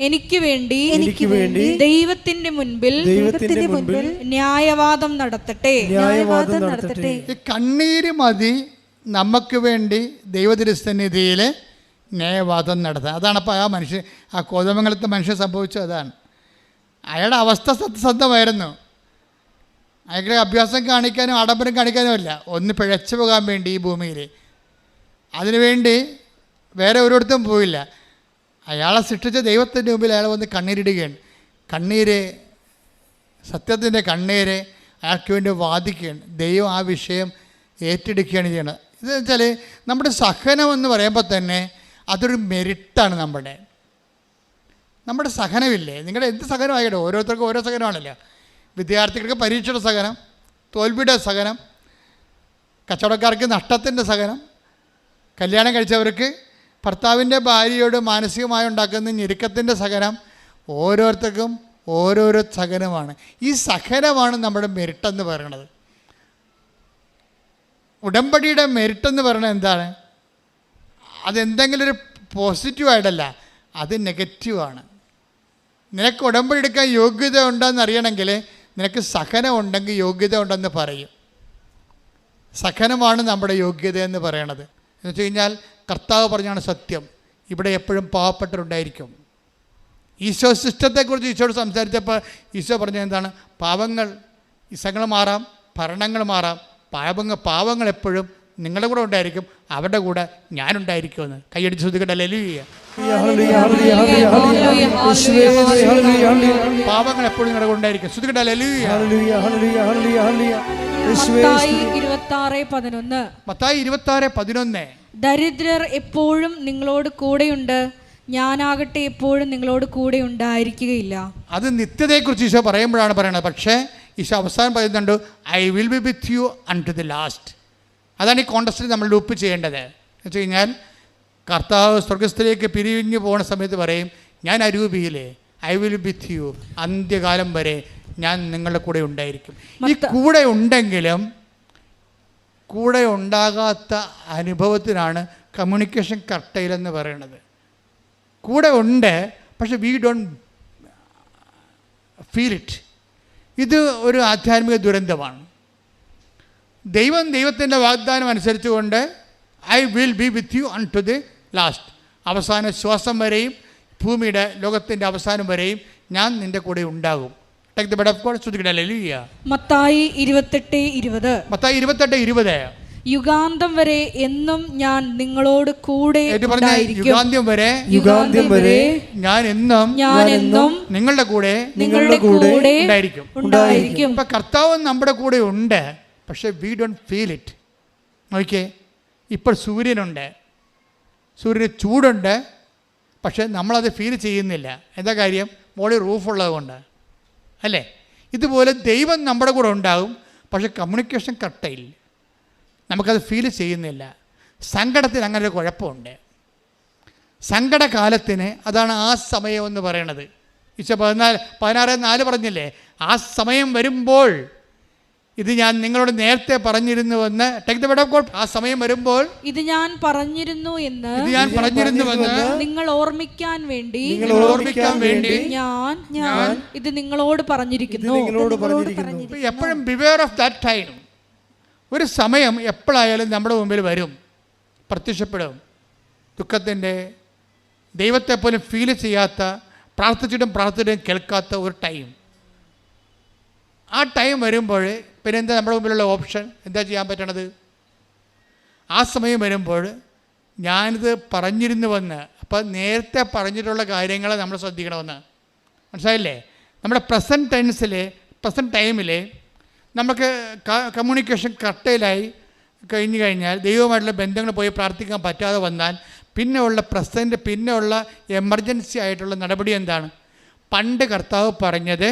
എനിക്ക് വേണ്ടി എനിക്ക് വേണ്ടി ദൈവത്തിന്റെ മുൻപിൽ ദൈവത്തിന്റെ മുൻപിൽ ന്യായവാദം നടത്തട്ടെ. ന്യായവാദം നടത്തട്ടെ. ഈ കണ്ണീര് മതി നമുക്ക് വേണ്ടി ദൈവതിരുസന്നിധിയിൽ ന്യായവാദം നടത്താൻ. അതാണ് അപ്പോൾ ആ മനുഷ്യൻ ആ കോതമംഗലത്തെ മനുഷ്യൻ സംഭവിച്ചത് അതാണ്. അയാളുടെ അവസ്ഥ സത്യസന്ധമായിരുന്നു. അയാളുടെ അഭ്യാസം കാണിക്കാനും ആഡംബരം കാണിക്കാനും അല്ല. ഒന്ന് പിഴച്ചു പോകാൻ വേണ്ടി ഈ ഭൂമിയിൽ അതിനുവേണ്ടി വേറെ ഒരിടത്തും പോയില്ല. അയാളെ സൃഷ്ടിച്ച ദൈവത്തിന്റെ മുമ്പിൽ അയാൾ വന്ന് കണ്ണീരിടുകയാണ്. കണ്ണീര് സത്യത്തിന്റെ കണ്ണീര് അയാൾക്ക് വേണ്ടി വാദിക്കുകയാണ്. ദൈവം ആ വിഷയം ഏറ്റെടുക്കുകയാണ് ചെയ്യണത് ഇതെന്ന് വെച്ചാൽ നമ്മുടെ സഹനം എന്ന് പറയുമ്പോൾ തന്നെ അതൊരു മെരിറ്റാണ് നമ്മുടെ. നമ്മുടെ സഹനമില്ലേ? നിങ്ങളുടെ എന്ത് സഹനമായിക്കട്ടെ? ഓരോരുത്തർക്കും ഓരോ സഹനമാണല്ലോ. വിദ്യാർത്ഥികൾക്ക് പരീക്ഷയുടെ സഹനം തോൽവിയുടെ സഹനം കച്ചവടക്കാർക്ക് നഷ്ടത്തിന്റെ സഹനം കല്യാണം കഴിച്ചവർക്ക് ഭർത്താവിന്റെ ഭാര്യയോട് മാനസികമായി ഉണ്ടാക്കുന്ന ഞെരുക്കത്തിന്റെ സഹനം ഓരോരുത്തർക്കും ഓരോരോ സഹനമാണ്. ഈ സഹനമാണ് നമ്മുടെ മെരിട്ടെന്ന് പറയണത്. ഉടമ്പടിയുടെ മെരിട്ടെന്ന് പറയുന്നത് എന്താണ്? അതെന്തെങ്കിലും ഒരു പോസിറ്റീവായിട്ടല്ല അത് നെഗറ്റീവാണ്. നിനക്ക് ഉടമ്പടി എടുക്കാൻ യോഗ്യത ഉണ്ടെന്ന് അറിയണമെങ്കിൽ നിനക്ക് സഹനം ഉണ്ടെങ്കിൽ യോഗ്യത ഉണ്ടെന്ന് പറയും. സഹനമാണ് നമ്മുടെ യോഗ്യത എന്ന് പറയണത്. എന്ന് വെച്ച് കഴിഞ്ഞാൽ കർത്താവ് പറഞ്ഞാണ് സത്യം. ഇവിടെ എപ്പോഴും പാവപ്പെട്ടവരുണ്ടായിരിക്കും. ഈശോ സിസ്റ്റത്തെക്കുറിച്ച് ഈശോട് സംസാരിച്ചപ്പോൾ ഈശോ പറഞ്ഞത് എന്താണ്? പാവങ്ങൾ ഇസങ്ങൾ മാറാം ഭരണങ്ങൾ മാറാം പാവങ്ങൾ പാവങ്ങൾ എപ്പോഴും നിങ്ങളുടെ കൂടെ ഉണ്ടായിരിക്കും അവരുടെ കൂടെ ഞാനുണ്ടായിരിക്കുമെന്ന്. കൈയടിച്ച് ശ്രദ്ധിക്കട്ടെ. ലലിയ ഹല്ലേലൂയ, ഹല്ലേലൂയ, ഹല്ലേലൂയ, ഹല്ലേലൂയ. യേശുവേ, ഹല്ലേലൂയ, ഹല്ലേലൂയ. പാവങ്ങൾ എപ്പോഴും നിങ്ങളുടെ കൂടെ ഉണ്ടായിരിക്കും. ശ്രദ്ധിക്കട്ടെ. ലലിയ ഹല്ലേലൂയ, ഹല്ലേലൂയ, ഹല്ലേലൂയ, ഹല്ലേലൂയ. യേശുവേ, മത്തായി ഇരുപത്തി ആറ് പതിനൊന്ന്. ദരിദ്രർ എപ്പോഴും നിങ്ങളോട് കൂടെയുണ്ട്. ഞാനാകട്ടെ എപ്പോഴും നിങ്ങളോട് കൂടെ ഉണ്ടായിരിക്കുകയില്ല. അത് നിത്യതയെക്കുറിച്ച് ഈശോ പറയുമ്പോഴാണ് പറയുന്നത് പക്ഷേ ഈശോ അവസാനം പറയുന്നുണ്ട് I will be with you until the last അതാണ് ഈ കോണ്ടസ്റ്റിൽ നമ്മൾ ലൂപ്പ് ചെയ്യേണ്ടത്. എന്ന് വെച്ച് കഴിഞ്ഞാൽ കർത്താവ് സ്വർഗസ്ഥലേക്ക് പിരിഞ്ഞു പോകുന്ന സമയത്ത് പറയും ഞാൻ അരൂപിയിലെ ഐ വിൽ വിത്ത് യു അന്ത്യകാലം വരെ ഞാൻ നിങ്ങളുടെ കൂടെ ഉണ്ടായിരിക്കും. ഈ കൂടെ ഉണ്ടെങ്കിലും കൂടെ ഉണ്ടാകാത്ത അനുഭവത്തിനാണ് കമ്മ്യൂണിക്കേഷൻ കർട്ടയിൽ എന്ന് പറയുന്നത് കൂടെ ഉണ്ട് പക്ഷെ വി ഡോണ്ട് ഫീൽ ഇറ്റ് ഇത് ഒരു ആധ്യാത്മിക ദുരന്തമാണ്. ദൈവം ദൈവത്തിന്റെ വാഗ്ദാനം അനുസരിച്ചുകൊണ്ട് I will be with you until the last. അവസാന ശ്വാസം വരെയും ഭൂമിയുടെ ലോകത്തിന്റെ അവസാനം വരെയും ഞാൻ നിന്റെ കൂടെ ഉണ്ടാകും. Take the bed of God Mathai ഇരുപത്തെട്ട് ഇരുപത്. മത്തായി ഇരുപത്തെട്ട് ഇരുപത്. യുഗാന്തം വരെ എന്നും ഞാൻ നിങ്ങളോട് കൂടെ ഉണ്ടായിരിക്കും. യുഗാന്ത്യം വരെ യുഗാന്ത്യം വരെ ഞാൻ എന്നും ഞാൻ എന്നും നിങ്ങളുടെ കൂടെ നിങ്ങളുടെ കൂടെ ഉണ്ടായിരിക്കും. ഉണ്ടായിരിക്കും. ഇപ്പൊ കർത്താവ് നമ്മുടെ കൂടെ ഉണ്ട്. പക്ഷേ വി ഡോണ്ട് ഫീൽ ഇറ്റ് നോക്കിയേ ഇപ്പോൾ സൂര്യനുണ്ട്. സൂര്യന് ചൂടുണ്ട് പക്ഷേ നമ്മളത് ഫീൽ ചെയ്യുന്നില്ല. എന്താ കാര്യം? മോളി റൂഫുള്ളത് കൊണ്ട് അല്ലേ? ഇതുപോലെ ദൈവം നമ്മുടെ കൂടെ ഉണ്ടാകും പക്ഷേ കമ്മ്യൂണിക്കേഷൻ കറക്റ്റായില്ല നമുക്കത് ഫീൽ ചെയ്യുന്നില്ല. സങ്കടത്തിന് അങ്ങനെ ഒരു കുഴപ്പമുണ്ട്. സങ്കടകാലത്തിന് അതാണ് ആ സമയം എന്ന് പറയണത്. ഈശോ പതിനാല് പതിനാറ് നാല് പറഞ്ഞില്ലേ? ആ സമയം വരുമ്പോൾ ഇത് ഞാൻ നിങ്ങളോട് നേരത്തെ പറഞ്ഞിരുന്നുവെന്ന് take the word of God ആ സമയം വരുമ്പോൾ ഇത് ഞാൻ പറഞ്ഞിരുന്നു എന്ന് ഇത് ഞാൻ പറഞ്ഞിരുന്നുവെന്ന് നിങ്ങൾ ഓർമ്മിക്കാൻ വേണ്ടി നിങ്ങൾ ഓർമ്മിക്കാൻ വേണ്ടി ഞാൻ ഞാൻ ഇത് നിങ്ങളോട് പറഞ്ഞിരിക്കുന്നു. നിങ്ങളോട് പറഞ്ഞിരിക്കുന്നു. ഇപ്പൊ എപ്പോഴും ബിവെയർ ഓഫ് ദാറ്റ് ടൈം ഒരു സമയം എപ്പോഴായാലും നമ്മുടെ മുമ്പിൽ വരും. പ്രത്യക്ഷപ്പെടും. ദുഃഖത്തിന്റെ ദൈവത്തെ പോലും ഫീൽ ചെയ്യാത്ത പ്രാർത്ഥിച്ചിട്ടും പ്രാർത്ഥിച്ചിട്ടും കേൾക്കാത്ത ഒരു ടൈം ആ ടൈം വരുമ്പോൾ പിന്നെ എന്താ നമ്മുടെ മുമ്പിലുള്ള ഓപ്ഷൻ? എന്താ ചെയ്യാൻ പറ്റണത്? ആ സമയം വരുമ്പോൾ ഞാനിത് പറഞ്ഞിരുന്നുവെന്ന് അപ്പം നേരത്തെ പറഞ്ഞിട്ടുള്ള കാര്യങ്ങൾ നമ്മൾ ശ്രദ്ധിക്കണമെന്ന്. മനസ്സിലായില്ലേ? നമ്മുടെ പ്രസന്റ് ടെൻസിൽ പ്രസന്റ് ടൈമിൽ നമുക്ക് കമ്മ്യൂണിക്കേഷൻ കട്ടയിലായി കഴിഞ്ഞു കഴിഞ്ഞാൽ ദൈവമായിട്ടുള്ള ബന്ധങ്ങൾ പോയി പ്രാർത്ഥിക്കാൻ പറ്റാതെ വന്നാൽ പിന്നെയുള്ള പ്രസന്റ് പിന്നെ ഉള്ള എമർജൻസി ആയിട്ടുള്ള നടപടി എന്താണ്? പണ്ട് കർത്താവ് പറഞ്ഞത്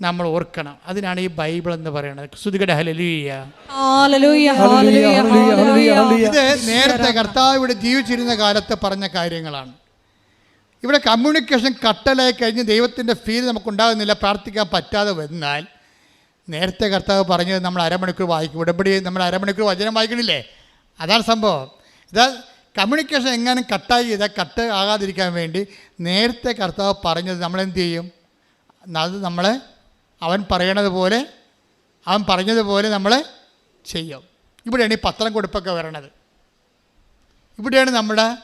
നമ്മൾ ഓർക്കണം. അതിനാണ് ഈ ബൈബിൾ എന്ന് പറയുന്നത്. ശ്രുതികട ഹലലിയ. ഇത് നേരത്തെ കർത്താവ് ഇവിടെ ജീവിച്ചിരുന്ന കാലത്ത് പറഞ്ഞ കാര്യങ്ങളാണ്. ഇവിടെ കമ്മ്യൂണിക്കേഷൻ കട്ടലായി കഴിഞ്ഞ് ദൈവത്തിന്റെ ഫീൽ നമുക്കുണ്ടാകുന്നില്ല പ്രാർത്ഥിക്കാൻ പറ്റാതെ വന്നാൽ നേരത്തെ കർത്താവ് പറഞ്ഞത് നമ്മൾ അരമണിക്കൂർ വായിക്കും. ഉടമ്പടി നമ്മൾ അരമണിക്കൂർ വചനം വായിക്കണില്ലേ? അതാണ് സംഭവം. ഇതാ കമ്മ്യൂണിക്കേഷൻ എങ്ങനെ കട്ടായി ചെയ്താൽ കട്ട് ആകാതിരിക്കാൻ വേണ്ടി നേരത്തെ കർത്താവ് പറഞ്ഞത് നമ്മളെന്ത് ചെയ്യും? അത് നമ്മൾ അവൻ പറയണത് പോലെ അവൻ പറഞ്ഞതുപോലെ നമ്മൾ ചെയ്യും. ഇവിടെയാണ് ഈ പത്രം കൊടുപ്പൊക്കെ വരണത്. ഇവിടെയാണ് നമ്മുടെ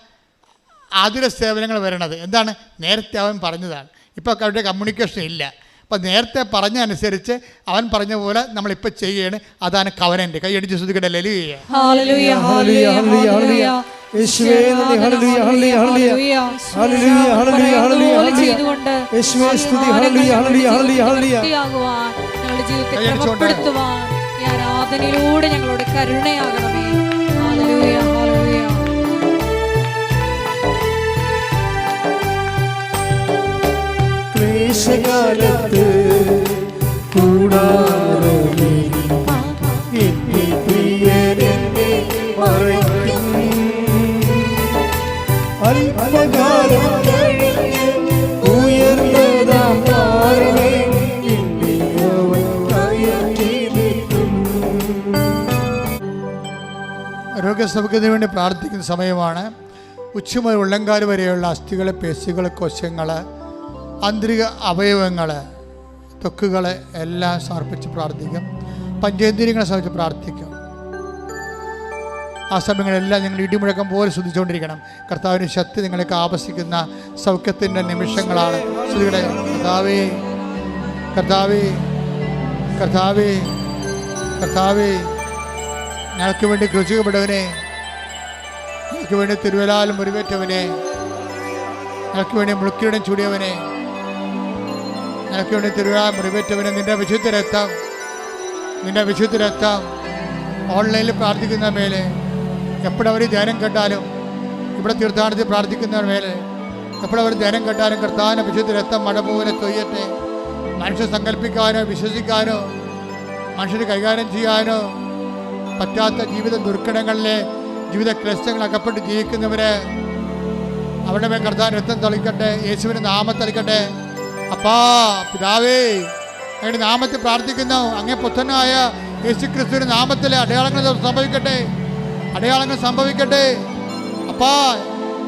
ആതുര സേവനങ്ങൾ വരണത്. എന്താണ്? നേരത്തെ അവൻ പറഞ്ഞതാണ്. ഇപ്പോൾ അവരുടെ കമ്മ്യൂണിക്കേഷൻ ഇല്ല. അപ്പോൾ നേരത്തെ പറഞ്ഞ അനുസരിച്ച് അവൻ പറഞ്ഞ പോലെ നമ്മളിപ്പോൾ ചെയ്യാണ്. അതാണ് കവനന്റെ കൈയടിച്ച് ശ്രദ്ധിക്കട്ടെ ലലിയ ആരാധനയിലൂടെ ഞങ്ങളോട് കരുണയാകണമേ. ക്ലേശകാലത്ത് കൂടാരമേ എന്നെ പ്രിയനെന്നെ മറയ്ക്കും കയറ്റിയിരിക്കും വേണ്ടി പ്രാർത്ഥിക്കുന്ന സമയമാണ്. ഉച്ച മുതൽ ഉള്ളങ്കാൽ വരെയുള്ള അസ്ഥികൾ പേശികൾ കോശങ്ങൾ ആന്തരിക അവയവങ്ങൾ തൊക്കുകളെ എല്ലാം സമർപ്പിച്ച് പ്രാർത്ഥിക്കും. പഞ്ചേന്ദ്രിയങ്ങളെ സമർപ്പിച്ച് പ്രാർത്ഥിക്കും. ആ സമയങ്ങളെല്ലാം നിങ്ങൾ ഇടിമുഴക്കം പോലെ ശ്രദ്ധിച്ചുകൊണ്ടിരിക്കണം കർത്താവിന് ശക്തി നിങ്ങൾക്ക് ആവശ്യിക്കുന്ന സൗഖ്യത്തിന്റെ നിമിഷങ്ങളാണ്. ശ്രുതിയുടെ കർത്താവേ കർത്താവേ കർത്താവേ കർത്താവേ ഞങ്ങൾക്ക് വേണ്ടി കൃഷിക്കപ്പെട്ടവനെ ഞങ്ങൾക്ക് വേണ്ടി തിരുവലാൽ മുറിവേറ്റവനെ ഞങ്ങൾക്ക് വേണ്ടി മുളുക്കിയുടെ ചൂടിയവനെ ഞങ്ങൾക്ക് വേണ്ടി തിരുവലാൽ മുറിവേറ്റവനെ നിന്റെ വിശുദ്ധ രക്തം നിന്റെ വിശുദ്ധ രക്തം ഓൺലൈനിൽ പ്രാർത്ഥിക്കുന്ന മേലെ എപ്പോഴവർ ധ്യാനം കേട്ടാലും ഇവിടെ തീർത്ഥാടനത്തിൽ പ്രാർത്ഥിക്കുന്ന മേലെ എപ്പോഴവർ ധ്യാനം കേട്ടാലും കർത്താവിനെ വിശുദ്ധ രക്തം മഴ പോലെ തൊയ്യട്ടെ. മനുഷ്യ സങ്കല്പിക്കാനോ വിശ്വസിക്കാനോ മനുഷ്യർ കൈകാര്യം ചെയ്യാനോ പറ്റാത്ത ജീവിത ദുർഘടങ്ങളിലെ ജീവിത ക്ലസ്റ്റങ്ങൾ അകപ്പെട്ട് ജീവിക്കുന്നവര് അവരുടെ മേൽ കർത്താൻ രക്തം തളിക്കട്ടെ യേശുവിന്റെ നാമം തളിക്കട്ടെ. അപ്പാ പിതാവേ അങ്ങയുടെ നാമത്തിൽ പ്രാർത്ഥിക്കുന്നു. അങ്ങേ പുത്തനായ യേശു ക്രിസ്തുവിന്റെ നാമത്തിലെ അടയാളങ്ങൾ സംഭവിക്കട്ടെ അടയാളങ്ങൾ സംഭവിക്കട്ടെ. അപ്പാ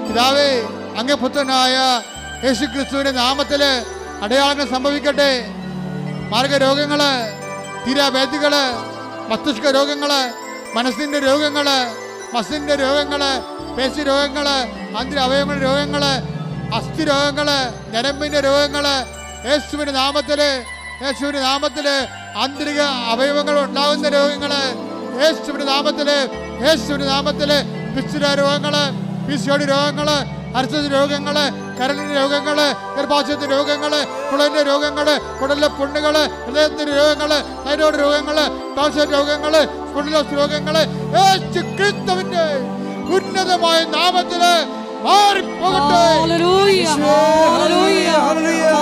പിതാവേ അങ്ങേ പുത്രനായ യേശു ക്രിസ്തുവിന്റെ നാമത്തിൽ അടയാളങ്ങൾ സംഭവിക്കട്ടെ. മാർഗരോഗങ്ങൾ തീരാവേദികൾ മസ്തിഷ്ക രോഗങ്ങൾ മനസ്സിന്റെ രോഗങ്ങൾ മസിന്റെ രോഗങ്ങൾ പേശി രോഗങ്ങൾ അന്തിര അവയവങ്ങളുടെ രോഗങ്ങൾ അസ്ഥി രോഗങ്ങൾ ഞരമ്പിന്റെ രോഗങ്ങൾ യേശുവിന്റെ നാമത്തിൽ യേശുവിന്റെ നാമത്തിൽ ആന്തരിക അവയവങ്ങൾ ഉണ്ടാകുന്ന രോഗങ്ങൾ യേശുവിന്റെ നാമത്തിൽ യേശുവിന്റെ നാമത്തിൽ പിച്ചുര രോഗങ്ങൾ പിസിയോടി രോഗങ്ങൾ അരച്ചത് രോഗങ്ങൾ കരളിന്റെ രോഗങ്ങൾ ഗർഭാശയത്തിന് രോഗങ്ങൾ കുളലിന്റെ രോഗങ്ങൾ കുടലിലെ പൊണ്ണുകൾ ഹൃദയത്തിന്റെ രോഗങ്ങൾ തൈറോയ്ഡ് രോഗങ്ങൾ രോഗങ്ങൾ സ്പൊണ്ടിലോസ് രോഗങ്ങൾ യേശു ക്രിസ്തുവിന്റെ ഉന്നതമായ ഹല്ലേലൂയ.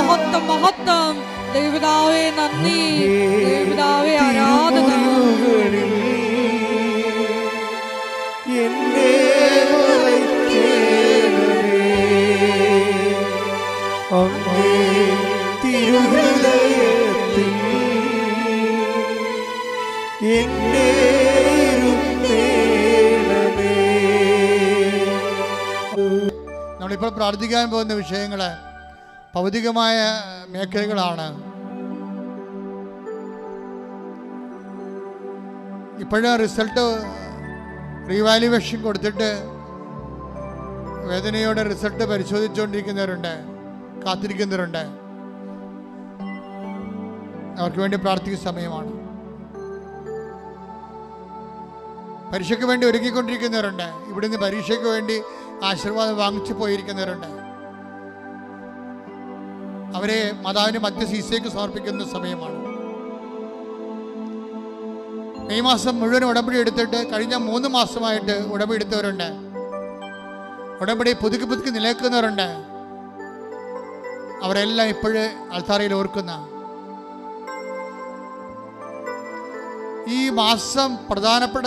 മഹത്വം മഹത്വം. നന്ദി. ദേവിതാവേ ആരാധന. അങ്ങേ തിരുഹൃദയത്തിൽ നമ്മളിപ്പോൾ പ്രാർത്ഥിക്കാൻ പോകുന്ന വിഷയങ്ങൾ ഭൗതികമായ മേഖലകളാണ്. ഇപ്പോഴും റിസൾട്ട് റീവാലുവേഷൻ കൊടുത്തിട്ട് വേദനയോടെ റിസൾട്ട് പരിശോധിച്ചുകൊണ്ടിരിക്കുന്നവരുണ്ട്. കാത്തിരിക്കുന്നവരുണ്ട്. അവർക്ക് വേണ്ടി പ്രാർത്ഥിക്കുന്ന സമയമാണ്. പരീക്ഷയ്ക്ക് വേണ്ടി ഒരുക്കിക്കൊണ്ടിരിക്കുന്നവരുണ്ട് ഇവിടുന്ന് പരീക്ഷയ്ക്ക് വേണ്ടി ആശീർവാദം വാങ്ങിച്ചു പോയിരിക്കുന്നവരുണ്ട്. അവരെ മാതാവിന്റെ മധ്യ സീസയ്ക്ക് സമർപ്പിക്കുന്ന സമയമാണ്. മെയ് മാസം മുഴുവൻ ഉടമ്പടി എടുത്തിട്ട് കഴിഞ്ഞ മൂന്ന് മാസമായിട്ട് ഉടമ്പടി എടുത്തവരുണ്ട്. ഉടമ്പടി പുതുക്കി പുതുക്കി നിലനിൽക്കുന്നവരുണ്ട്. അവരെല്ലാം ഇപ്പോഴേ അൾത്താറയിൽ ഓർക്കുന്ന ഈ മാസം പ്രധാനപ്പെട്ട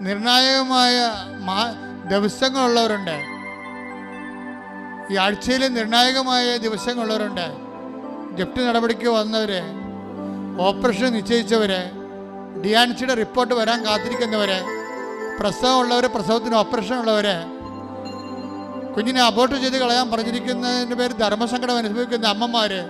നിർണായകമായ മാ- ദിവസങ്ങളുള്ളവരുണ്ട്. ഈ ആഴ്ചയിൽ നിർണായകമായ ദിവസങ്ങളുള്ളവരുണ്ട്. ജപ്തി നടപടിക്ക് വന്നവര് ഓപ്പറേഷൻ നിശ്ചയിച്ചവര് ഡിയാൻസിയുടെ റിപ്പോർട്ട് വരാൻ കാത്തിരിക്കുന്നവര് പ്രസവമുള്ളവർ പ്രസവത്തിന് ഓപ്പറേഷൻ ഉള്ളവര് കുഞ്ഞിനെ അബോർട്ട് ചെയ്ത് കളയാൻ പറഞ്ഞിരിക്കുന്നതിന്റെ പേര് ധർമ്മസങ്കടം അനുഭവിക്കുന്ന അമ്മമാര്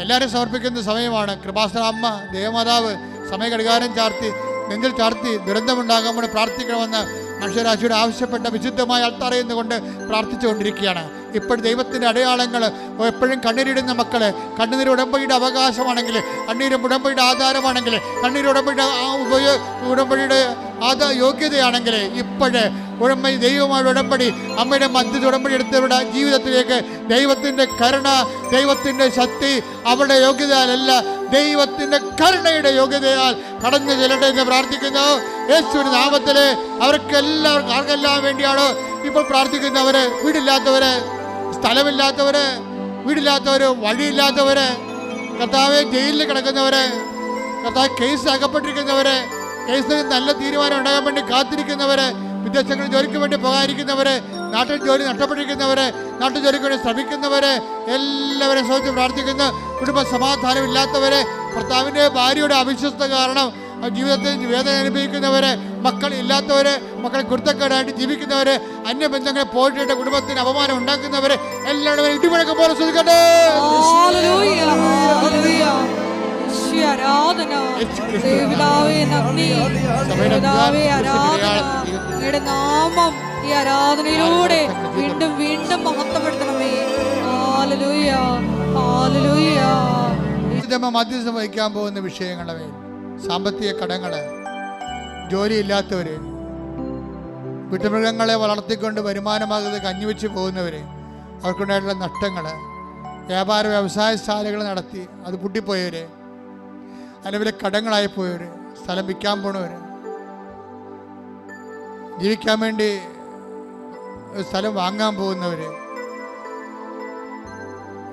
എല്ലാവരും സമർപ്പിക്കുന്ന സമയമാണ്. കൃപാസ്ത്ര അമ്മ ദേവമാതാവ് സമയ കടികാരം ചാർത്തി നെഞ്ചിൽ ചാർത്തി ദുരന്തമുണ്ടാകാൻ പ്രാർത്ഥിക്കണമെന്ന് മനുഷ്യരാശിയുടെ ആവശ്യപ്പെട്ട വിശുദ്ധമായ അൾത്തറയുന്നുകൊണ്ട് പ്രാർത്ഥിച്ചുകൊണ്ടിരിക്കുകയാണ്. ഇപ്പോൾ ദൈവത്തിന്റെ അടയാളങ്ങൾ എപ്പോഴും കണ്ണീരിടുന്ന മക്കളെ കണ്ണുനീർ ഉടമ്പടിയുടെ അവകാശമാണെങ്കിൽ കണ്ണീരും ഉടമ്പടിയുടെ ആധാരമാണെങ്കിൽ കണ്ണീർ ഉടമ്പടിയുടെ ആ ഉപയോഗ ഉടമ്പടിയുടെ ആധാ യോഗ്യതയാണെങ്കിൽ ഇപ്പോഴ് ഉടമ്പ ദൈവമായ ഉടമ്പടി അമ്മയുടെ മധ്യ ഉടമ്പടി എടുത്തവരുടെ ജീവിതത്തിലേക്ക് ദൈവത്തിന്റെ കരുണ ദൈവത്തിന്റെ ശക്തി അവരുടെ യോഗ്യതയല്ല ദൈവത്തിന്റെ കരുണയുടെ യോഗ്യതയാൽ കടന്നു ചെല്ലട്ടെ എന്ന് പ്രാർത്ഥിക്കുന്നു. യേശുവിന്റെ നാമത്തിൽ അവർക്ക് എല്ലാവർക്കും ആർക്കെല്ലാം വേണ്ടിയാണ്? ഇപ്പോൾ പ്രാർത്ഥിക്കുന്നവരെ വീടില്ലാത്തവര് സ്ഥലമില്ലാത്തവര് വീടില്ലാത്തവര് വഴിയില്ലാത്തവര് കർത്താവ് ജയിലിൽ കിടക്കുന്നവര് കർത്താവ് കേസ് അകപ്പെട്ടിരിക്കുന്നവര് കേസിൽ നല്ല തീരുമാനം ഉണ്ടാകാൻ വേണ്ടി കാത്തിരിക്കുന്നവര് വിദേശങ്ങളിൽ ജോലിക്ക് വേണ്ടി പോകാതിരിക്കുന്നവര് നാട്ടിൽ ജോലി നഷ്ടപ്പെട്ടിരിക്കുന്നവര് നാട്ടിൽ ജോലിക്ക് വേണ്ടി ശ്രമിക്കുന്നവര് എല്ലാവരെയും സ്വയം പ്രാർത്ഥിക്കുന്നു. കുടുംബ സമാധാനം ഇല്ലാത്തവര് ഭർത്താവിന്റെ ഭാര്യയുടെ അവിശ്വസ്ത കാരണം ജീവിതത്തിൽ വേദന അനുഭവിക്കുന്നവർ മക്കൾ ഇല്ലാത്തവര് മക്കളെ കുരുത്തക്കേടായിട്ട് ജീവിക്കുന്നവർ അന്യബന്ധങ്ങളെ പോയിട്ട് കുടുംബത്തിന് അപമാനം ഉണ്ടാക്കുന്നവർ എല്ലാവരും ഇടിമുഴക്കം പോലെ ശ്രദ്ധിക്കട്ടെ നാമം ഈ ആരാധനയിലൂടെ വീണ്ടും വീണ്ടും മഹത്വപ്പെടുത്തണമേ. മധ്യസ്ഥം വഹിക്കാൻ പോകുന്ന വിഷയങ്ങളുടെ സാമ്പത്തിക കടങ്ങൾ ജോലിയില്ലാത്തവര് വീട്ടുമൃഗങ്ങളെ വളർത്തിക്കൊണ്ട് വരുമാനമാകുന്നത് കഞ്ഞിവെച്ച് പോകുന്നവർ അവർക്കുണ്ടായിട്ടുള്ള നഷ്ടങ്ങൾ വ്യാപാര വ്യവസായ ശാലകൾ നടത്തി അത് പൊട്ടിപ്പോയവർ അല്ലെങ്കിൽ കടങ്ങളായി പോയവർ സ്ഥലം വിൽക്കാൻ പോണവർ ജീവിക്കാൻ വേണ്ടി സ്ഥലം വാങ്ങാൻ പോകുന്നവർ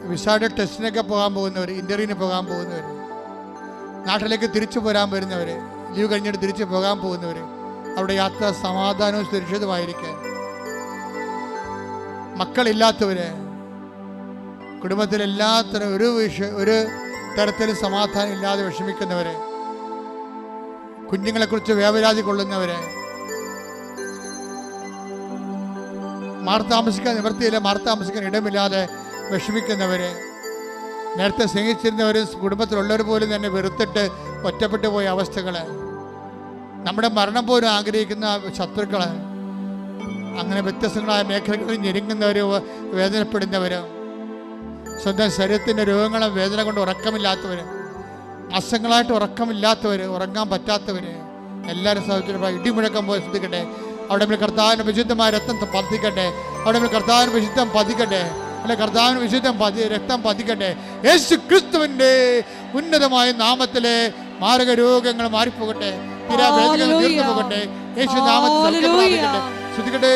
വിസയുടെ ടെസ്റ്റിനൊക്കെ പോകാൻ പോകുന്നവർ ഇന്റർവ്യൂവിന് പോകാൻ പോകുന്നവർ നാട്ടിലേക്ക് തിരിച്ചു പോരാൻ വരുന്നവർ ലീവ് കഴിഞ്ഞിട്ട് തിരിച്ചു പോകാൻ പോകുന്നവർ അവിടെ യാത്ര സമാധാനവും സുരക്ഷിതമായിരിക്കാൻ. മക്കളില്ലാത്തവര് കുടുംബത്തിൽ ഒരു വിഷ ഒരു തരത്തിലും സമാധാനം ഇല്ലാതെ വിഷമിക്കുന്നവര് കുഞ്ഞുങ്ങളെക്കുറിച്ച് വേവരാതി കൊള്ളുന്നവര് മാർത്താമസിക്കാൻ നിവർത്തിയില്ല മാറി ഇടമില്ലാതെ വിഷമിക്കുന്നവര് നേരത്തെ സ്നേഹിച്ചിരുന്നവരും കുടുംബത്തിലുള്ളവർ പോലും തന്നെ വെറുത്തിട്ട് ഒറ്റപ്പെട്ടു പോയ അവസ്ഥകൾ നമ്മുടെ മരണം പോലും ആഗ്രഹിക്കുന്ന ശത്രുക്കൾ അങ്ങനെ വ്യത്യസ്തങ്ങളായ മേഖലകളിൽ ഞെരുങ്ങുന്നവർ വേദനപ്പെടുന്നവർ സ്വന്തം ശരീരത്തിന്റെ രോഗങ്ങളും വേദന കൊണ്ട് ഉറക്കമില്ലാത്തവർ മാസങ്ങളായിട്ട് ഉറക്കമില്ലാത്തവർ ഉറങ്ങാൻ പറ്റാത്തവർ എല്ലാവരും സഹോദരം ഇടിമുഴക്കം പോയി ശ്രദ്ധിക്കട്ടെ. അവിടെ കർത്താവിന് വിശുദ്ധമായ രക്തം പതിക്കട്ടെ. അവിടെ കർത്താവിന് വിശുദ്ധം പതിക്കട്ടെ. അല്ലെ കർത്താവിന് വിശുദ്ധം പതി രക്തം പതിക്കട്ടെ. യേശു ക്രിസ്തുവിന്റെ ഉന്നതമായ നാമത്തിലെ മാരക രോഗങ്ങൾ മാറിപ്പോകട്ടെ തീരാവേദനകൾ യേശു നാമത്തിൽ ശ്രദ്ധിക്കട്ടെ.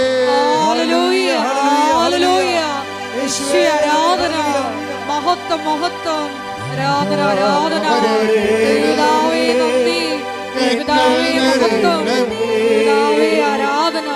ആരാധന. മഹത്വം ആരാധന ആരാധന. ആരാധന.